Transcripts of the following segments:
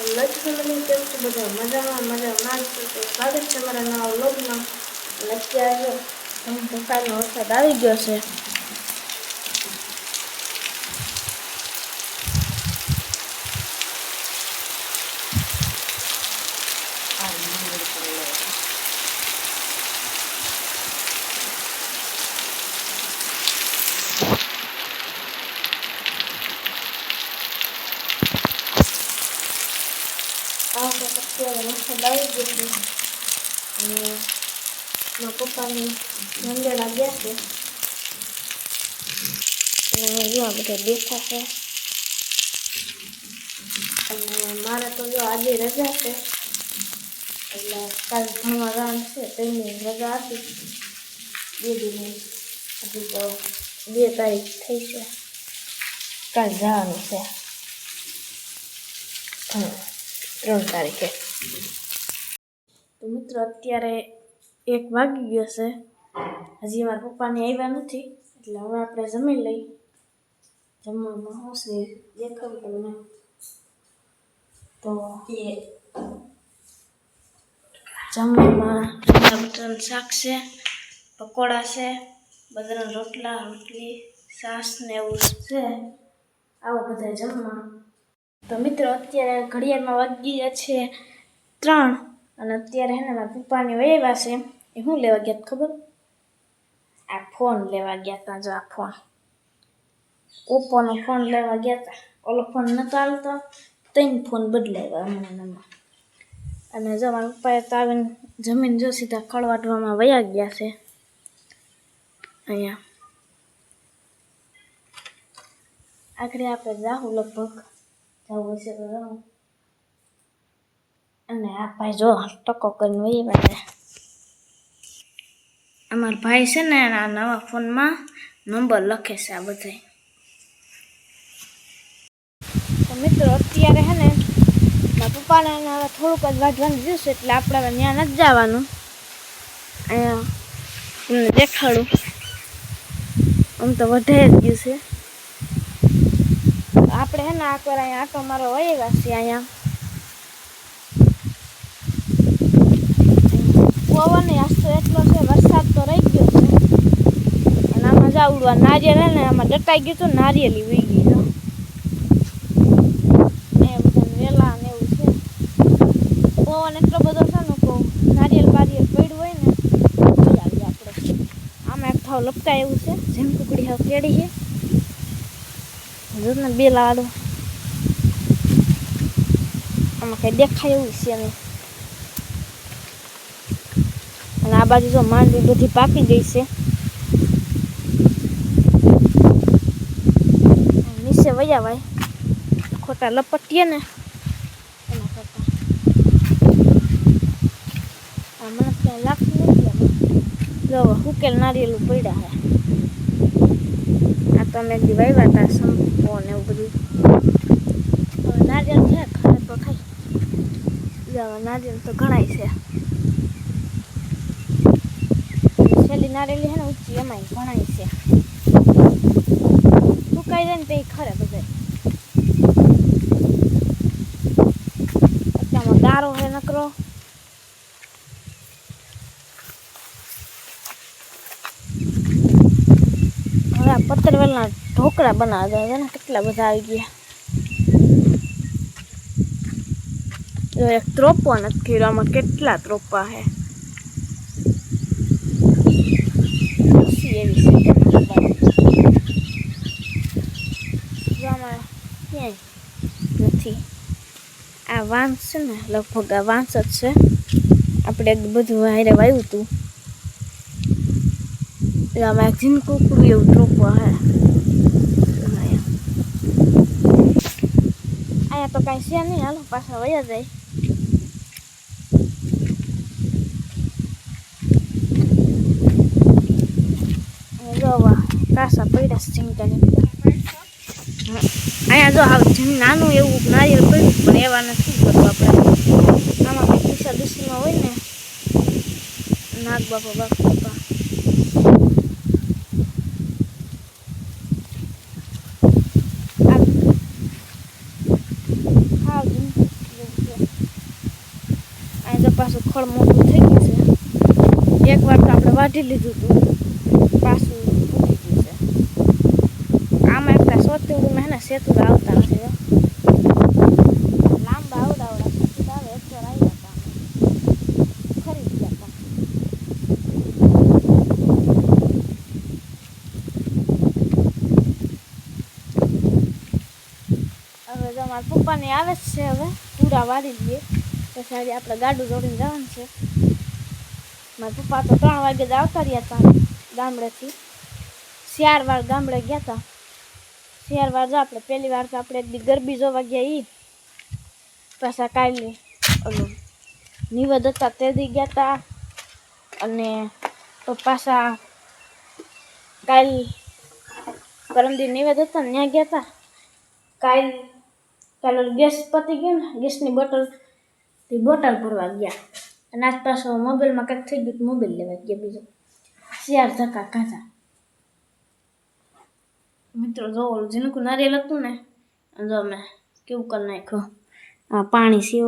Family કેમ છે, બધા મજામાં, મજા માનશો તો સ્વાગત છે મારા નવા વ્લોગમાં. અને અત્યારે જો ધમ ધોકાનો વરસાદ આવી ગયો છે આ વખત અત્યારે ગયો છે અને મારા પપ્પાની મંદિરમાં ગયા છે અને જો આ બધા બેઠા છે અને મારે તો જો આજે રજા છે. એટલે કાલ ભણવા છે. તેની રજા આપી બે દિનની હજી તો બે તારીખ થઈ છે. કાલ જવાનું છે. હમ, ત્રણ તારીખે. તો મિત્રો, અત્યારે એક વાગી ગયો છે. હજી મારા પપ્પાને આવ્યા નથી, એટલે હવે આપણે જમી લઈ. જમવામાં આવશે છે દેખાડું તમને તો એ જમવામાં રીંગણા શાક છે, પકોડા છે, બધાના રોટલા, રોટલી સાસ ને એવું છે. આવું બધા જમવા. તો મિત્રો, અત્યારે ઘડિયાળમાં વાગી ગયા છે ત્રણ અને અત્યારે હે ને મારા પપ્પાની વહેવા છે. એ શું લેવા ગયા ખબર? આ ફોન લેવા ગયા હતા જો આ ફોન. ઓપ્પોનો ફોન લેવા ગયા હતા ઓલો ફોન નતો આવતો ત્રણ ફોન બદલાવ્યા હમણાં ને હમણાં. અને જો મારા પપ્પાએ તો આવીને જમીન જો સીધા ખળવાટવામાં વયા ગયા છે. અહીંયા. આખરે આપણે જાવું લગભગ. જવું જાઉં અને આ ભાઈ જો ટકો કરીને વહી બેઠે અમારા ભાઈ છે ને આ નવા ફોનમાં નંબર લખે છે આ બધા તો મિત્રો અત્યારે છે ને મારા પપ્પાને હવે થોડુંક જ વાંચવાનું જોઈશે એટલે આપણે ત્યાં નથી જવાનું અહીંયા તમને દેખાડું આમ તો વધે જ ગયું છે આપણે હે ને આ કર અહીંયા આટો મારો વહેવા છે અહીંયા. પવન આસ્તો એટલો છે, વરસાદ તો રહી ગયો છે. અને આમાં જાવડવા નારિયેલ હે ને, આમાં દટાઈ ગયું હતું નારિયેલી વી ગઈ જો એ બધા વેલા ને એવું છે. પવન એટલો બધો છે ને કહું નારિયેલ બારિયેલ પડ્યું હોય ને આપણે. આમાં એક થાવ લપટાય એવું છે. જેમ કુકડી હાવ કેડી છે. જો ને બે લાડો આમાં કઈ દેખાય એવું છે નહીં અને આ બાજુ જો માંડવી બધી પાકી ગઈ છે નીચે વયા ભાઈ ખોટા લપટીએ ને એના કરતા મને ક્યાંય લાગતું નથી આમાં ઉકેલ નારિયેલું પડ્યા હે તો અમે દી વાવ્યા હતા સંપો ને એવું બધું. હવે નારિયેલ છે ખરે તો ખાય. નારિયેલ તો ઘણાય છે. છેલ્લી નારેલી છે ને, ઊંચી એમાંય ઘણાય છે. સુકાઈ જાય ને તે ખરે બધે. અત્યારમાં ગારો હે નકરો હવે આ ઢોકળા બનાવતા હતા કેટલા બધા આવી ગયા. એક ત્રોપો નથી કર્યો, આમાં કેટલા ત્રોપા છે નથી. આ વાંસ છે ને, લગભગ આ વાંસ જ છે. આપણે બધું હારે વાયું હતું. એટલે magazine ઝીણકુકડું એવું ટ્રોપો હે. અહીંયા તો કાંઈ છે નહીં, હાલો, પાછા વયા જાય. જોવા કાસા પડ્યા છે ચિંતાની. અહીંયા જો જેમ નાનું એવું નારિયેળ પડ્યું પણ એવા નથી બધું આપણે. આમાં દિશા દિશામાં હોય ને નાગ બાપા બાપ, બાપા આ હાવ જિંદગી જેવું પાછું ખળ મોટું થઈ ગયું છે. એક વાર તો આપણે વાઢી લીધું હતું. પાછું ઉગી ગયું છે. આમાં એકલા સોતુડીમાં હે ને સેતુ આવતા છે લાંબા આવડા આવે. એક આવ્યા હતા. ખરી હતા. હવે મારા પપ્પાને આવે છે હવે. પૂરા વાળી દઈએ પછી આજે આપણે ગાડું દોડીને જવાનું છે. મારા પપ્પા તો ત્રણ વાગે જ આવતા રહ્યા હતા ગામડેથી. વાર ગામડે ગયા હતા વાર જો આપણે, પહેલી વાર તો આપણે એક ગરબી જોવા ગયા એ પાછા કાલે ઓલું નિવેદ હતા તે દી ગયા હતા અને પાછા કાલ પરમદી નિવેદ હતા ને ત્યાં ગયા હતા કાલ કાલ ગેસ પતી ગયો ને, ગેસની બોટલ બોટલ ભરવા ગયા. અને આસપાસ મોબાઈલમાં કંઈક થઈ ગયું મોબાઈલ લેવા ગયા બીજો. શિયાળ ધક્કા ખાધા. મિત્રો, જો ઓલું ઝીણકું નારિયેલ હતું ને, જો અમે કેવું કરી નાખ્યું. આ પાણી છે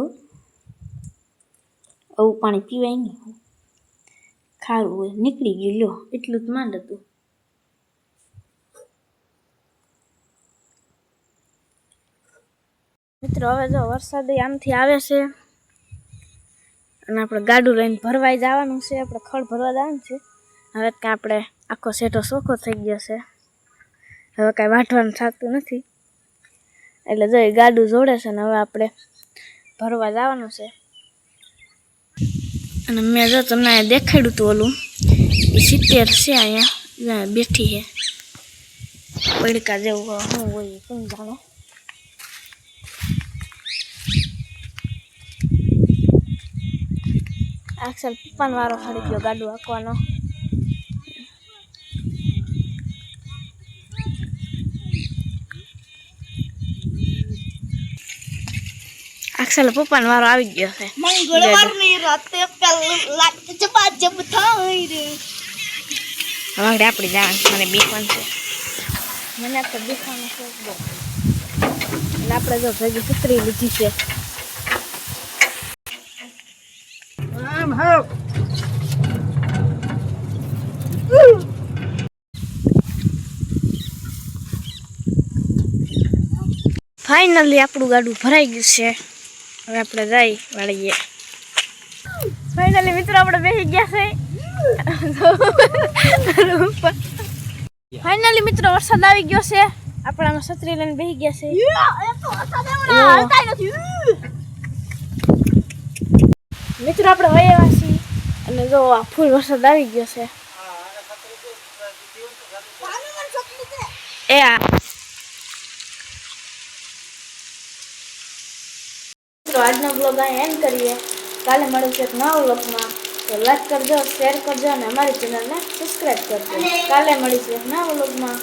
આવું પાણી પીવાય નહીં. ખારું હોય, નીકળી ગયું. લ્યો, એટલું જ માંડ હતું. મિત્રો, હવે જો વરસાદ આમથી આવે છે. અને આપણે ગાડું લઈને ભરવાઈ જવાનું છે, આપણે ખડ ભરવા જવાનું છે. હવે કે આપણે આખો સેટો સોખો થઈ ગયો છે. હવે કાંઈ વાઢવાનું થતું નથી. એટલે જો ગાડું જોડે છે ને હવે આપણે ભરવા જવાનું છે. અને મેં જો તમને અહીંયા દેખાડ્યું હતું ઓલું, એ સિત્તેર છે અહીંયા બેઠી છે. પડકા જેવું હું હોય કોણ જાણે. અક્ષર પપ્પાનો વારો ખડી ગયો ગાડું હાંકવાનો અક્ષર પપ્પાનો વારો આવી ગયો છે મંગળવારની રાતે પહેલા જબ થાય રે હવે આપણી જવાનું મને બીકવાનું છે મને તો બીકવાનું છે એટલે આપણે જો ભેગી સુતરી લીધી છે ફાઇનલી આપણું ગાડું ભરાઈ ગયું છે. હવે આપણે જઈ વળીએ. ફાઇનલી મિત્રો આપણે બેસી ગયા છે. ફાઇનલી મિત્રો વરસાદ આવી ગયો છે. આપણામાં છત્રી લઈને બેસી ગયા છે. મિત્રો, આપણે વયેવા છીએ. અને જો આ ફૂલ વરસાદ આવી ગયો છે. એ આજનો બ્લોગ અહીં એન્ડ કરીએ. કાલે મળીશું એક નવા બ્લોગમાં તો લાઈક કરજો શેર કરજો, અને અમારી ચેનલને સબસ્ક્રાઈબ કરજો. કાલે મળીશું એક નવા બ્લોગમાં